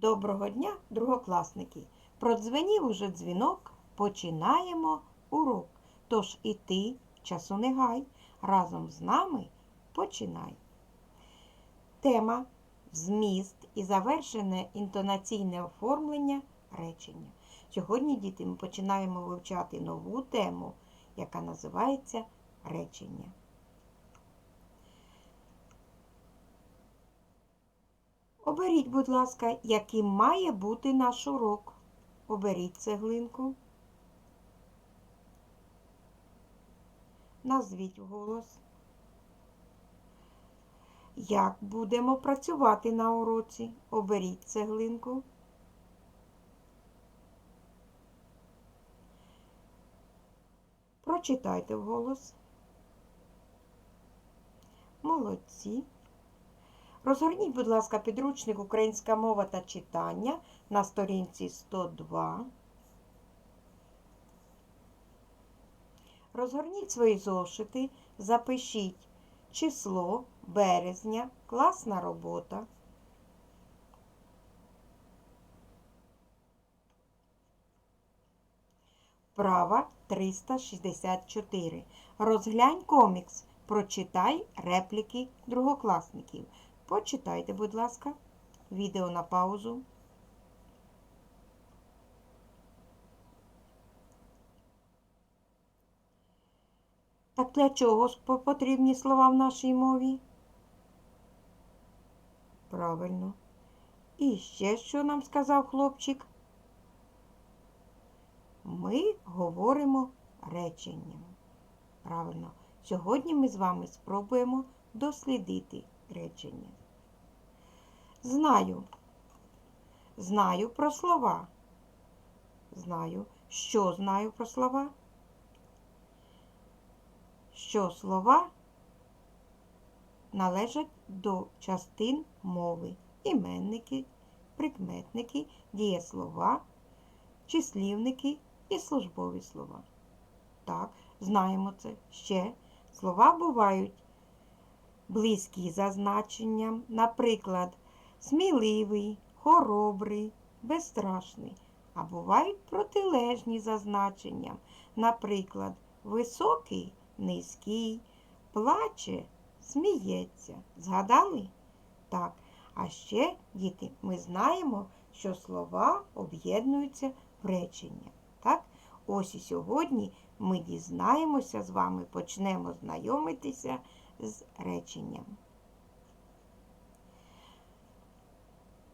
Доброго дня, другокласники! Продзвенів уже дзвінок, починаємо урок. Тож і ти, часу не гай, разом з нами починай. Тема зміст і завершене інтонаційне оформлення речення. Сьогодні, діти, ми починаємо вивчати нову тему, яка називається речення. Оберіть, будь ласка, яким має бути наш урок. Оберіть цеглинку. Назвіть вголос. Як будемо працювати на уроці? Оберіть цеглинку. Прочитайте вголос. Молодці. Розгорніть, будь ласка, підручник Українська мова та читання на сторінці 102. Розгорніть свої зошити, запишіть число березня, класна робота. Права 364. Розглянь комікс. Прочитай репліки другокласників. Почитайте, будь ласка, відео на паузу. Так для чого потрібні слова в нашій мові? Правильно. І ще що нам сказав хлопчик? Ми говоримо реченням. Правильно. Сьогодні ми з вами спробуємо дослідити речення. Знаю. Знаю про слова. Знаю. Що знаю про слова? Що слова належать до частин мови. Іменники, прикметники, дієслова, числівники і службові слова. Так, знаємо це. Ще слова бувають близькі за значенням, наприклад, сміливий, хоробрий, безстрашний, а бувають протилежні за значенням, наприклад, високий, низький, плаче, сміється. Згадали? Так. А ще, діти, ми знаємо, що слова об'єднуються в речення. Так? Ось і сьогодні ми дізнаємося з вами, почнемо знайомитися з реченням.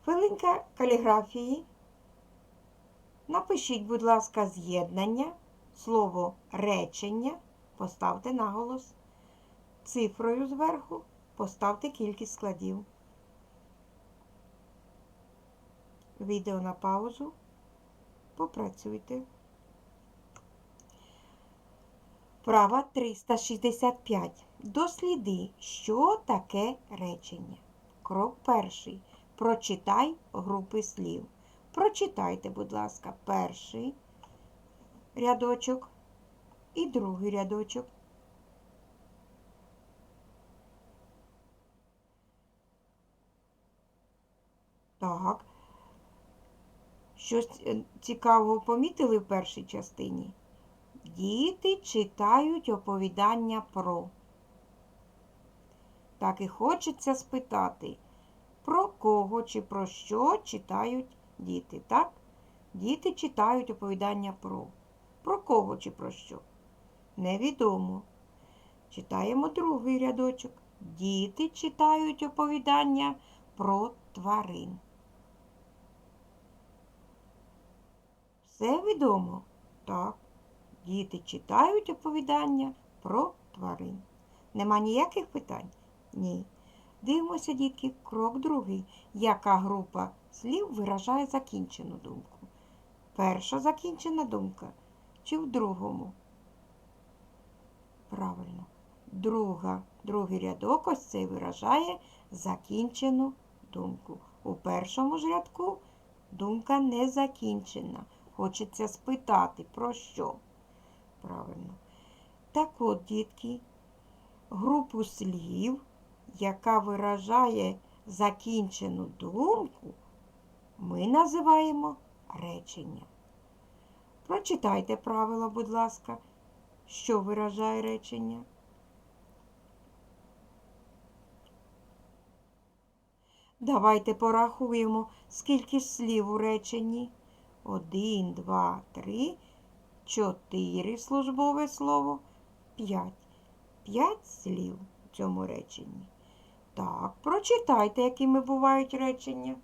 Хвилинка каліграфії. Напишіть, будь ласка, з'єднання, слово речення, поставте наголос. Цифрою зверху поставте кількість складів. Відео на паузу. Попрацюйте. Права 365. Досліди, що таке речення. Крок перший. Прочитай групи слів. Прочитайте, будь ласка, перший рядочок і другий рядочок. Так. Щось е, цікавого помітили в першій частині? Діти читають оповідання про. Так і хочеться спитати, про кого чи про що читають діти, так? Діти читають оповідання про. Про кого чи про що? Невідомо. Читаємо другий рядочок. Діти читають оповідання про тварин. Все відомо? Так. Діти читають оповідання про тварин. Нема ніяких питань? Ні. Дивимося, дітки, крок другий. Яка група слів виражає закінчену думку? Перша закінчена думка чи в другому? Правильно. Друга, другий рядок ось цей виражає закінчену думку. У першому ж рядку думка не закінчена. Хочеться спитати, про що? Правильно. Так от, дітки, групу слів, яка виражає закінчену думку, ми називаємо речення. Прочитайте правило, будь ласка, що виражає речення. Давайте порахуємо, скільки слів у реченні. Один, два, три, чотири службове слово, п'ять. П'ять слів у цьому реченні. Так, прочитайте, якими бувають речення.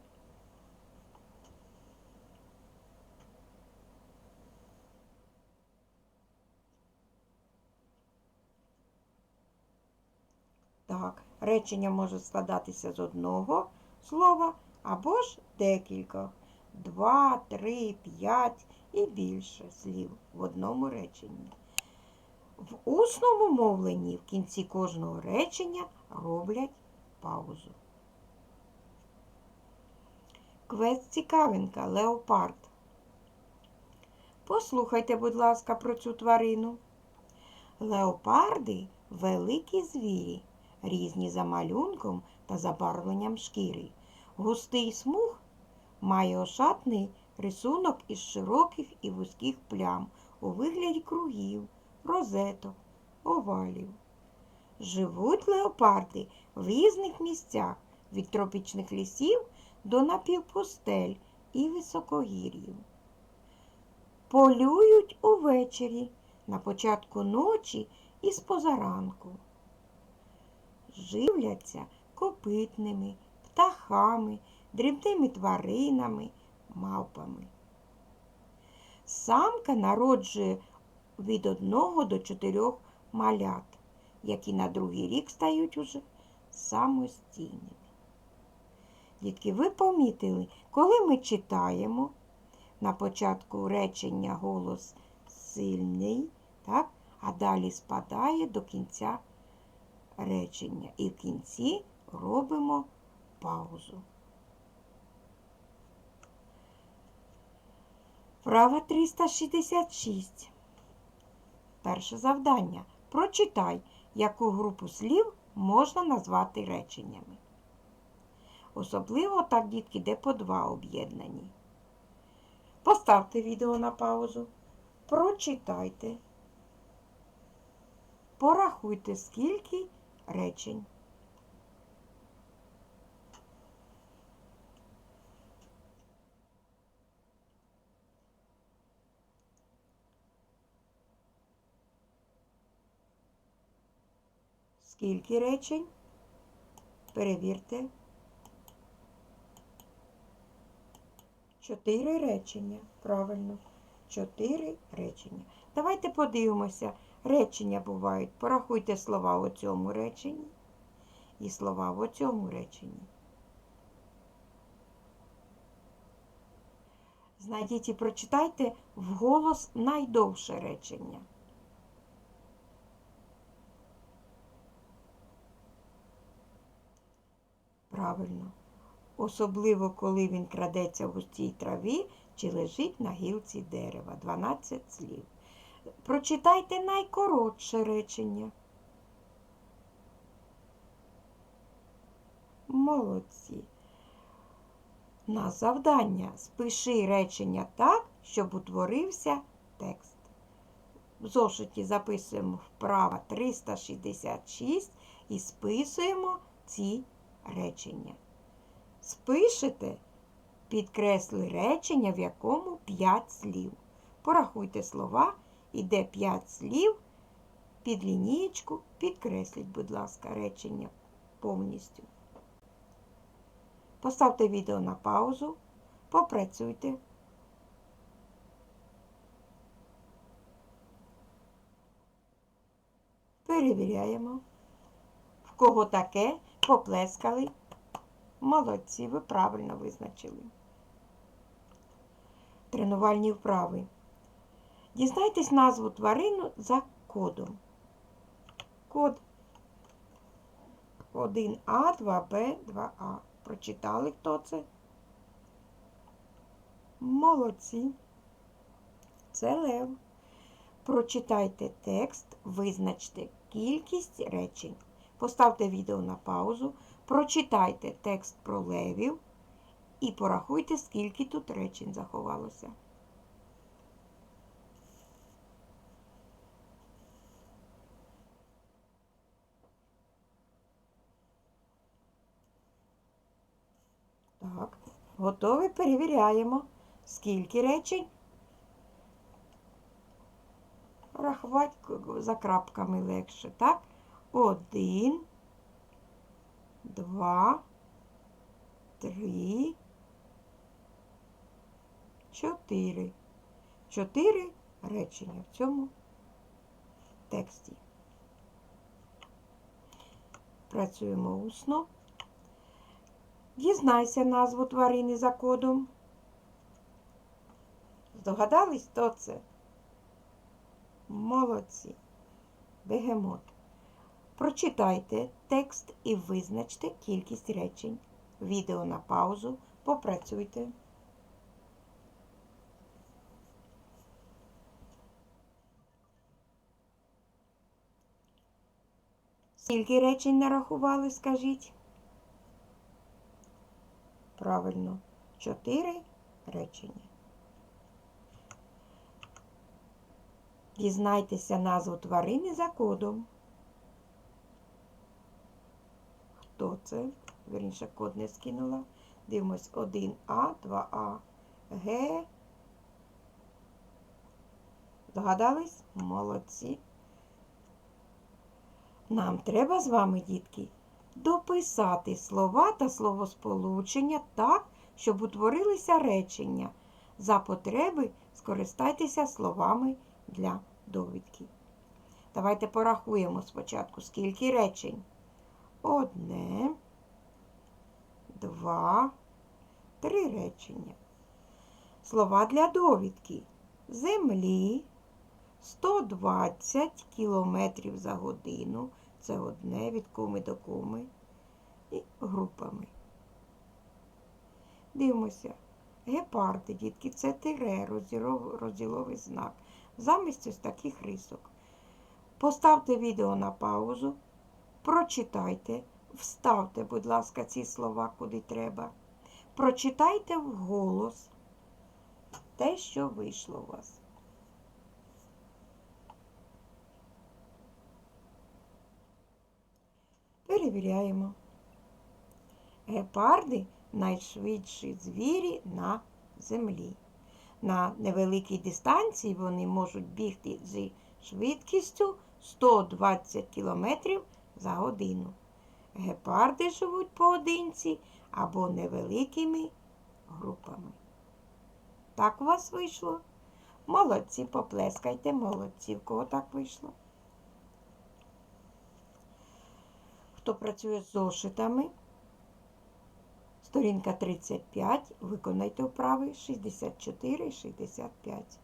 Так, речення може складатися з одного слова або ж декількох. Два, три, п'ять і більше слів в одному реченні. В усному мовленні в кінці кожного речення роблять паузу. Квест цікавинка леопард. Послухайте, будь ласка, про цю тварину. Леопарди великі звірі, різні за малюнком та забарвленням шкіри. Густий смуг має ошатний рисунок із широких і вузьких плям у вигляді кругів, розеток, овалів. Живуть леопарди в різних місцях від тропічних лісів до напівпустель і високогір'їв. Полюють увечері, на початку ночі і з позаранку. Живляться копитними, птахами, дрібними тваринами, мавпами. Самка народжує від одного до чотирьох малят, які на другий рік стають уже самостійними. Дітки, ви помітили, коли ми читаємо на початку речення голос сильний, так? а далі спадає до кінця речення. І в кінці робимо паузу. Права 366. Перше завдання. Прочитай, яку групу слів можна назвати реченнями. Особливо так, дітки, де по два об'єднані. Поставте відео на паузу. Прочитайте. Порахуйте, скільки речень. Скільки речень? Перевірте. Чотири речення. Правильно. Чотири речення. Давайте подивимося. Речення бувають. Порахуйте слова у цьому реченні і слова в цьому реченні. Знайдіть і прочитайте вголос найдовше речення. Правильно. Особливо, коли він крадеться в густій траві чи лежить на гілці дерева. 12 слів. Прочитайте найкоротше речення. Молодці. На завдання спиши речення так, щоб утворився текст. В зошиті записуємо вправа 366 і списуємо ці речення. Спишете, підкресли речення, в якому 5 слів. Порахуйте слова, і де 5 слів, під лінієчку підкресліть, будь ласка, речення повністю. Поставте відео на паузу, попрацюйте. Перевіряємо. В кого таке поплескали. Молодці, ви правильно визначили. Тренувальні вправи. Дізнайтесь назву тварину за кодом. Код 1А, 2Б, 2А. Прочитали, хто це? Молодці. Це лев. Прочитайте текст, визначте кількість речень. Поставте відео на паузу, прочитайте текст про левів і порахуйте, скільки тут речень заховалося. Так, готові? Перевіряємо. Скільки речень? Рахувати за крапками легше, так? Один, два, три, чотири. Чотири речення в цьому тексті. Працюємо усно. Дізнайся назву тварини за кодом. Здогадались, хто це? Молодці. Бегемот. Прочитайте текст і визначте кількість речень. Відео на паузу. Попрацюйте. Скільки речень нарахували, скажіть? Правильно, чотири речення. Дізнайтеся назву тварини за кодом. Хто це? Вірніше, код не скинула. Дивимось 1А, 2А, Г. Догадались? Молодці. Нам треба з вами, дітки, дописати слова та словосполучення так, щоб утворилися речення. За потреби скористайтеся словами для довідки. Давайте порахуємо спочатку, скільки речень. Одне, два, три речення. Слова для довідки. Землі 120 кілометрів за годину. Це одне від куми до куми. І групами. Дивимося. Гепарди, дітки, це тире, розділовий знак. Замість ось таких рисок. Поставте відео на паузу, прочитайте, вставте, будь ласка, ці слова куди треба. Прочитайте вголос те, що вийшло у вас. Перевіряємо. Гепарди найшвидші звірі на землі. На невеликій дистанції вони можуть бігти зі швидкістю 120 км за годину. Гепарди живуть поодинці або невеликими групами. Так у вас вийшло? Молодці, поплескайте, молодці, в кого так вийшло. Хто працює з зошитами, сторінка 35, виконайте вправи 64 і 65.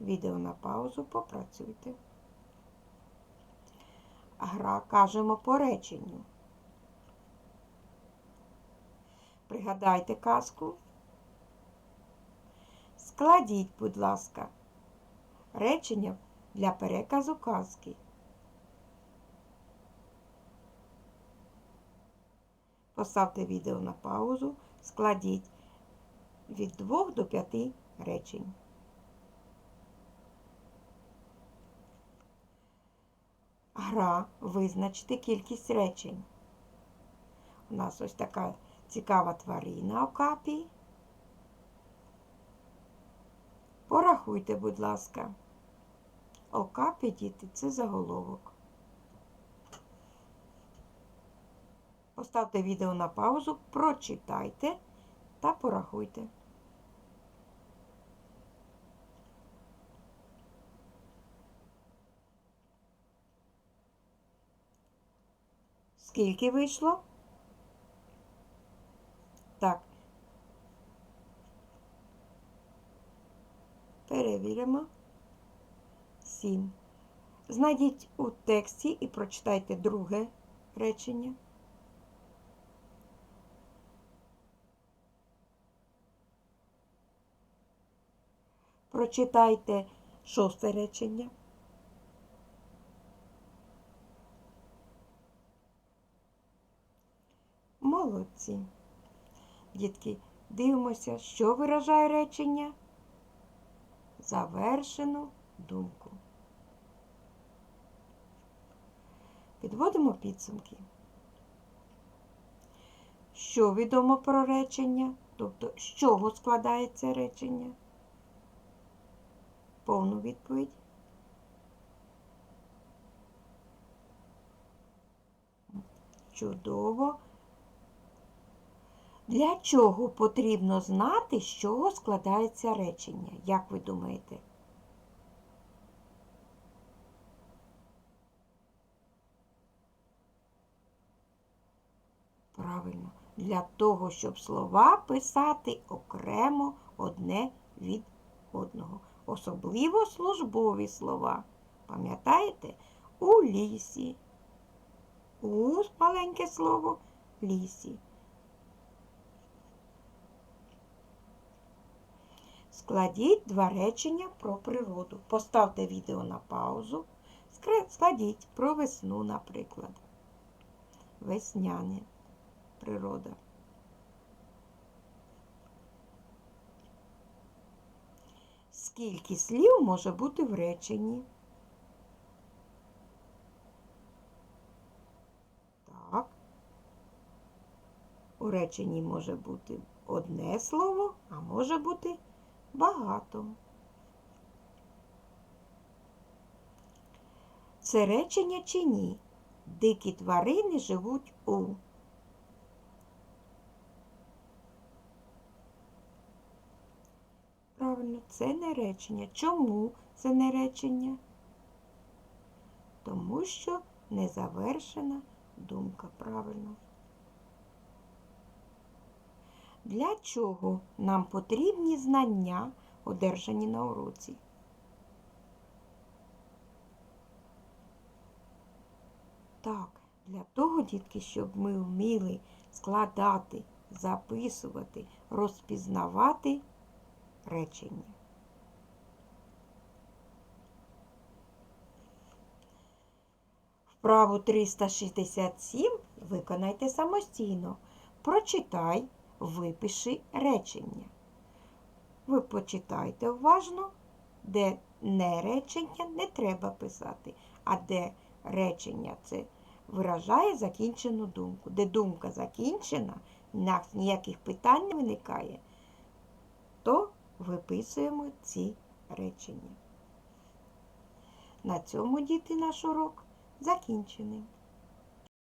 Відео на паузу, попрацюйте. Гра кажемо по реченню. Пригадайте казку. Складіть, будь ласка, речення для переказу казки. Поставте відео на паузу, складіть від 2 до 5 речень. Гра визначити кількість речень. У нас ось така цікава тварина окапі. Порахуйте, будь ласка. Окапі, діти, це заголовок. Поставте відео на паузу, прочитайте та порахуйте. Скільки вийшло? Так. Перевіримо. Сім. Знайдіть у тексті і прочитайте друге речення. Прочитайте шосте речення. Молодці. Дітки, дивимося, що виражає речення? Завершену думку. Підводимо підсумки. Що відомо про речення? Тобто, з чого складається речення? Повну відповідь. Чудово. Для чого потрібно знати, з чого складається речення? Як ви думаєте? Правильно, для того, щоб слова писати окремо одне від одного. Особливо службові слова. Пам'ятаєте? У лісі. У маленьке слово лісі. Складіть два речення про природу. Поставте відео на паузу. Складіть про весну, наприклад. Весняне природа. Скільки слів може бути в реченні? Так. У реченні може бути одне слово, а може бути багато. Це речення чи ні? Дикі тварини живуть у. Правильно, це не речення. Чому це не речення? Тому що незавершена думка. Правильно. Для чого нам потрібні знання, одержані на уроці? Так, для того, дітки, щоб ми вміли складати, записувати, розпізнавати речення. Вправу 367 виконайте самостійно. Прочитай, випиши речення. Ви почитайте уважно, де не речення не треба писати, а де речення це виражає закінчену думку. Де думка закінчена, ніяких питань не виникає, то виписуємо ці речення. На цьому, діти, наш урок закінчений.